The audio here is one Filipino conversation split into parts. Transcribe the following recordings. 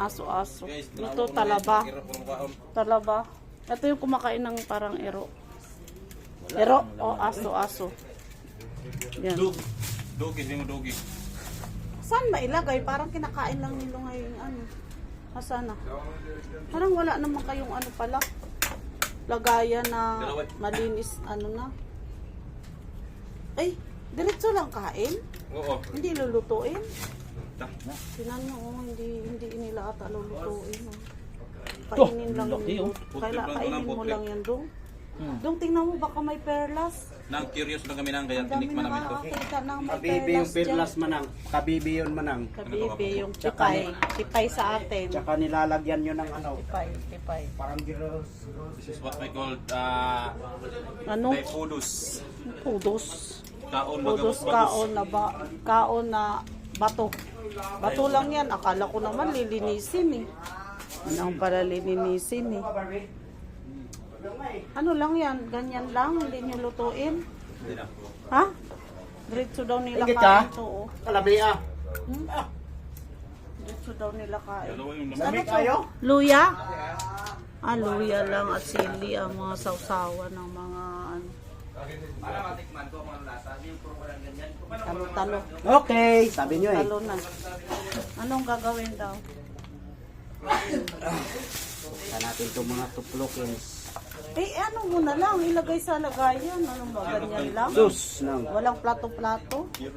aso-aso. Ito talaba. Talaba. Ito yung kumakain ng parang ero. Ero o aso-aso. Yan. Hindi mo dugi. Saan mailagay? Parang kinakain lang nilo ngayon ano. Asa na? Parang wala naman kayong ano pala. Lagayan na malinis ano na. Ay, diretso lang kain? Oo. Hindi lulutuin? Ta- Tinan mo, oh, hindi hindi nila ata lulutuin. Oh. Kainin lang laki, yun. oh. Lang kainin mo lang yan dong. Hmm. Dong, tingnan mo baka may perlas. Nang curious lang kami nang kaya tinikman namin ito. nakakakita ng may Kabibi yung perlas manang. Kabibi yun manang. Kabibi, yung Tsaka tipay. Tipay sa atin. Tsaka nilalagyan nyo ng ano. Tipay, tipay. Parang giros. This is what we call uh, Ano? Typhudus. Pudos. Kaon Pudos bagus. kaon na ba? Kaon na bato. Bato lang yan. Akala ko naman lilinisin eh. Ano pala lilinisin eh. Ano lang yan? Ganyan lang? Hindi nyo lutuin? Ha? Diretso daw nila Higit kain ka? to. Oh. Kalabi ah. Hmm? Diretso daw nila kain. Ano Lamig kayo? Luya? Ah, luya lang at sili ang mga sausawan ng mga ano. Talo-talo. Okay, sabi nyo eh. Talo na. Anong gagawin daw? Sa natin itong mga tuplokins. Eh, ano mo na lang, ilagay sa lagayan. Anong ba, ganyan lang? Sus nang. Walang plato-plato? Lang.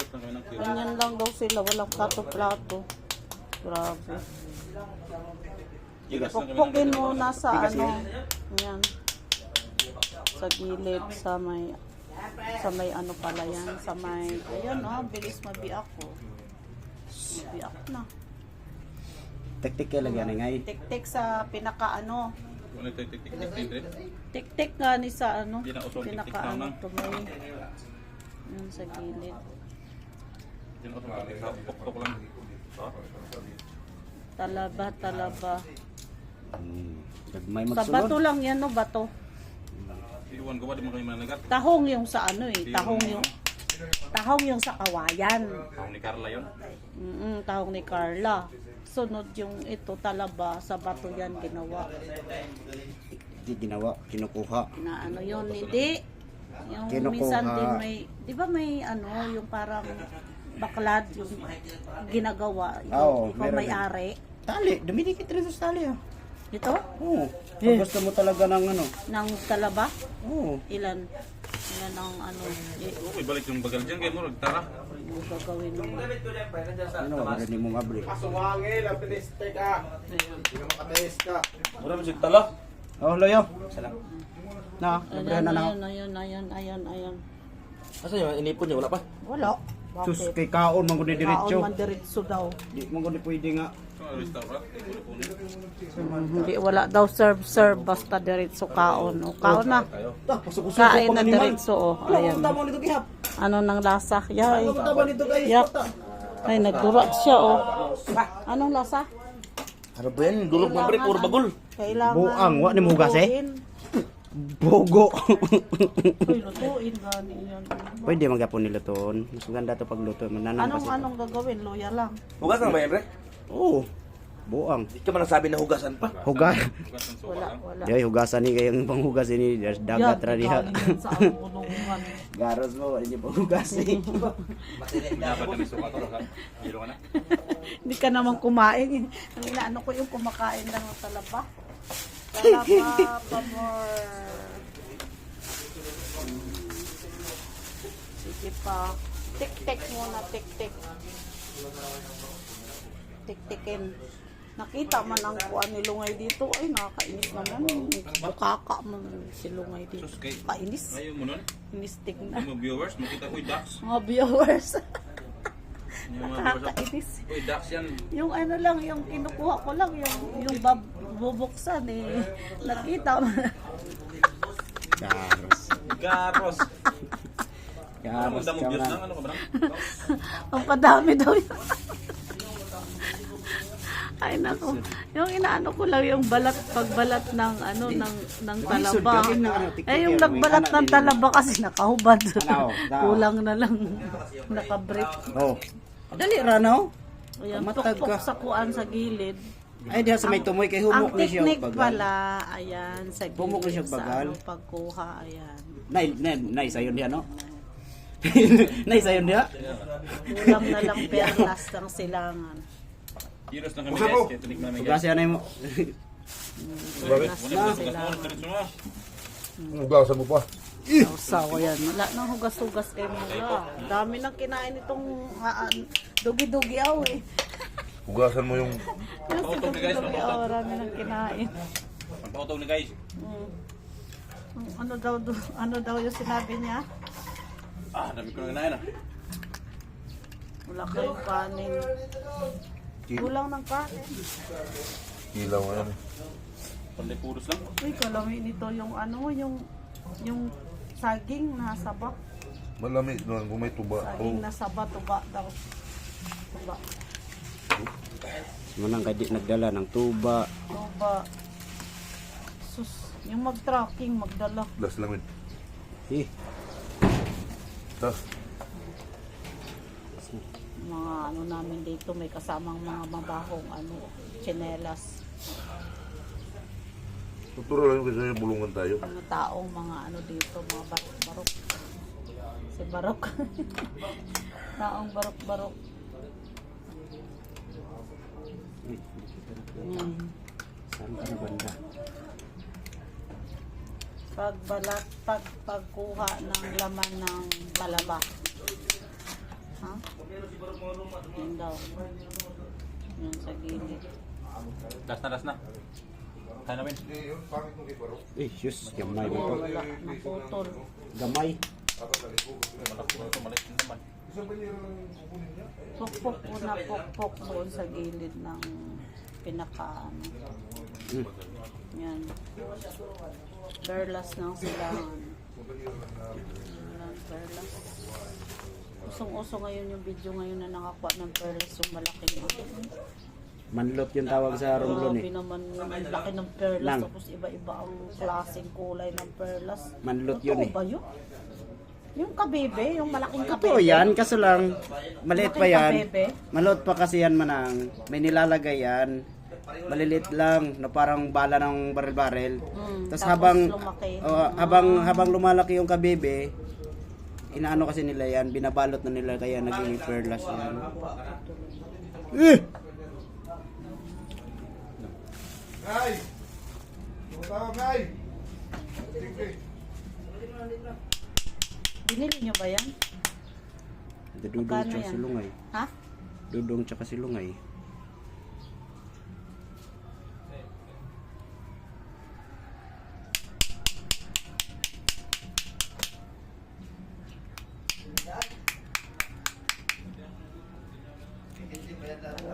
Ganyan lang daw sila, walang plato-plato. Grabe. Lang Pukpukin muna sa Tigas ano. Yan. Sa gilid, sa may sa may ano pala yan, sa may ayan ah, bilis mabiak ko. Mabiak na. Tektik kayo lagyan eh ngay. Tik-tik sa pinaka ano, din. tik-tik nga ni sa ano, pinaka tik-tik na ano lang. to may yan sa gilid. Yan lang. Ha? Talaba, talaba. Hmm. May Sa bato magsulod. lang yan no, bato. Iwan ko ba di mo kami managat? Tahong yung sa ano eh, tahong yung tahong yung sa kawayan. Ako ni Carla yun. Mm tahong ni Carla. Sunod yung ito talaba sa bato yan ginawa. Hindi ginawa, kinukuha. Na ano yun, hindi. Yung Kinukuha. minsan din may, di ba may ano, yung parang baklad yung ginagawa. Yung Oo, ikaw meron may din. ari. Tali, dumidikit rin sa tali ah. Ito? Oo. Pag gusto mo talaga ng ano. Ng talaba? Oo. Ilan? Ilan ang ano, eh, Okay, balik yung bagal dyan. Kaya mo, tara. ano gagawin mo? Ano, magaling mong abri. Mura mo tala. Oh, loyo. Na, Ayan, libre na na. ayan, ayan, ayan, ayan, ayan. Asa yung inipon niya? Wala pa? Wala. Sus, kay kaon, mong guni Kaon diretso. man diretso daw. Di mo guni pwede nga. Hindi, wala daw serve, serve, basta diretso kaon. O, kaon na. Pasok Kain na diretso, o. Ayan. Nito gihap. Ano nang lasa? Yay. Yak. Ay, nagdura siya, o. Anong lasa? Ano ba yan? Dulog ng break or bagol? Kailangan. Buang, wa ni mo hugas, eh? Bogo. Uy, lutuin gani yan. pwede magapon nila ton. Mas maganda to pag luto. Mananang Anong, anong gagawin? Luya lang. Hugas na ba yan, pre? Oo. Buang. Di ka man nasabi na hugasan pa. Hugas. Wala, wala. Yoy, hugasan ni kayong panghugas ini dagat ra diha. sa. Garos mo, hindi pa hugas. Dapat kami suka to. ha? Hiro ka na. Hindi ka naman kumain. Inaano ko yung kumakain lang ng talaba. Talaba, pamor. Sige pa. Tik-tik muna, tik-tik. Tik-tikin. Nakita man ang kuan ni Lungay dito. Ay, nakakainis naman. Bukaka man si Lungay dito. Kainis. Ngayon mo nun, Inistig yung na. mga viewers, makita ko, Dax. Mga viewers. Yung mga Nakakainis. Uy, Dax yan. Yung ano lang, yung kinukuha ko lang, yung, yung bab, bubuksan eh. Nakita mo. Garos. Garos. Ano Garos magdamo ka views man. lang? Ano ka? Ang padami daw yun. Ay nako. Yung inaano ko lang yung balat pagbalat ng ano ng ng Lisod, talaba. na ano, tiktik Ay yung yan, nagbalat ng talaba kasi nakahubad. Ano. Kulang na lang nakabreak. Oh. Dali ra no? Ayan, Matag ka. sa kuan sa gilid. Ay, diha sa may tumoy kay humok Ang ni siya technique bagal. pala, ayan, sa Humok ni siya gilid, sa bagal. ano, pagkuha, ayan. Nay, nay, nay sayon diha no. nay sayon diha. Kulang na lang perlas ng silangan. Kilos lang kami guys, kaya tinik namin guys. Ugasi anay mo. Perlas ng silangan. na. Hugasan mo pa. Sausaw yan. Wala nang hugas-hugas kay Mula. Dami nang kinain itong ah, ah, dugi-dugi aw eh. Hugasan mo yung... Na, guys, dugi-dugi aw, marami nang kinain. Pagpakutaw ni guys. Mm. Ano daw ano daw yung sinabi niya? Ah, dami ko na ganayan ah. Wala kayong kanin. Kulang ng kanin. Ilaw ngayon. Panday puros lang. Uy, kalamin nito yung ano, yung yung saging na saba. Malamig doon kung may tuba. Saging na saba, tuba daw. Tuba. Manang kay di nagdala ng tuba. Tuba. Sus, yung mag-tracking, magdala. Las lamig. Eh, Tas. Mga ano namin dito, may kasamang mga mabahong ano, tsinelas. Tuturo lang kasi bulungan tayo. Mga taong mga ano dito, mga barok-barok. Si Barok. taong barok-barok. Hmm. saan ka na banda? Pagbalat, pag, pagkuha ng laman ng malaba. Ha? Yun daw. Yun sa gilid. Last na, last na. Kaya namin. Eh, sus, gamay mo. Gamay. Ito, na naman. Pukpok po na pukpok doon sa gilid ng pinaka ano. Hmm. Yan. Perlas ng silangan. Yan, perlas. Usong-uso ngayon yung video ngayon na nakakuha ng perlas yung malaking ano. Manlot yung tawag sa romblon Grabe eh. naman yung laki ng perlas Lang. tapos iba-iba ang klaseng kulay ng perlas. Manlot yun eh. ba yun? Yung kabebe, yung malaking kabebe. Totoo yan, kaso lang, maliit pa Malaking yan. kabebe. Malot pa kasi yan manang. May nilalagay yan. Maliliit lang, na parang bala ng baril-baril. Mm, Tapos tapos habang lumaki. oh, habang habang lumalaki yung kabebe, inaano kasi nila yan, binabalot na nila kaya naging perlas yan. Eh! Ngay! Tama, Ngay! Binili nyo ba yan? Dudong Magkano tsaka yan? si Lungay. Ha? Dudong tsaka si Lungay.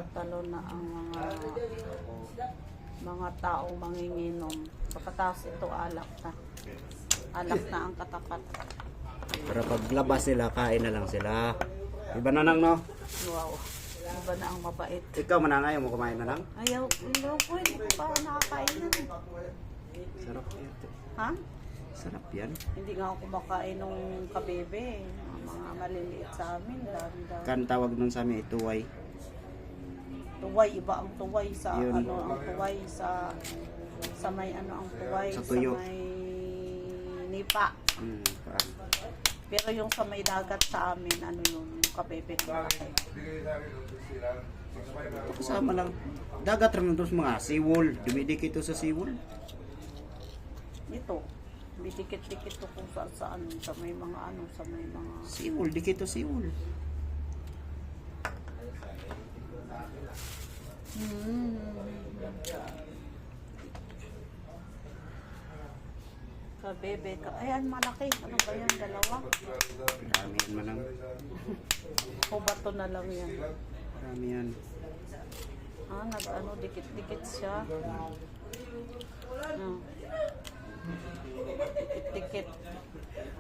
Talo na ang mga mga taong manginginom. Pagkatapos ito alak na. Alak na ang katapat. Para paglabas sila, kain na lang sila. Iba na nang no? Wow. Iba na ang mabait. Ikaw manang ayaw mo kumain na lang? Ayaw, ayaw po, hindi ko pa nakakain yan. Sarap yan. Ha? Sarap yan. Hindi nga ako kumakain nung kabebe. Ang Mga maliliit sa amin. Dami dami. Kan tawag nun sa amin, ituway. Tuway, iba ang tuway sa Yun. ano, ang tuway sa sa may ano ang tuway Sa sa, tuyo. may nipa. Parang. Pero yung sa may dagat sa amin, ano yun, yung ng malaki. Kasama lang. Dagat rin doon sa mga seawall. Dumidikit ito sa seawall. Ito, dikit-dikit to kung saan saan, sa may mga ano, sa may mga... Seawall, dikit to seawall. Hmm. Kabebe ka. Ayan, malaki. Ano ba yan? Dalawa? Marami yan manang. O bato na lang yan? Marami yan. Ah, nag ano, dikit-dikit siya. No. Dikit-dikit.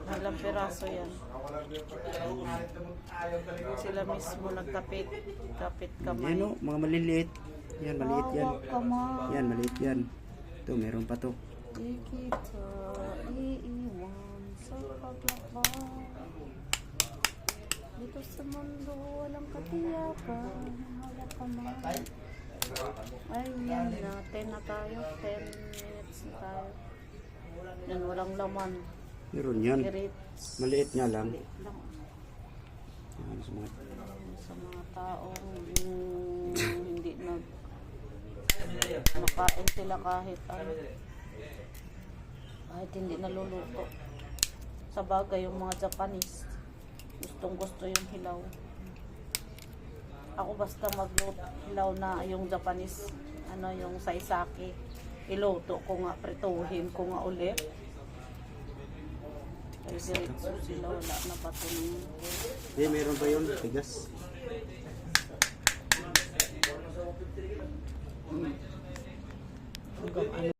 Halang piraso yan. Sila mismo nagkapit. Kapit kamay. Yan o, mga maliliit. Yan, maliit yan. Yan, maliit yan. Ito, meron pa to. Di kita iiwan sa paglakbay. Dito sa mundo walang katiyakan. Hawak kamay. Ay, yan na. 10 na tayo. 10 minutes na tayo. Yan, walang laman. Meron yan. Grits. Maliit nga lang. Maliit lang. Yan, sa mga Sa mga taong mm, hindi nag nakain sila kahit ano. Kahit hindi naluluto. Sa bagay, yung mga Japanese, gustong gusto yung hilaw. Ako basta magluto hilaw na yung Japanese, ano yung saisake. Iluto ko nga, prituhin ko nga ulit. Ay, diretso sila, wala na pa ito ng Hindi, meron pa yun. Tigas. hanggang ano.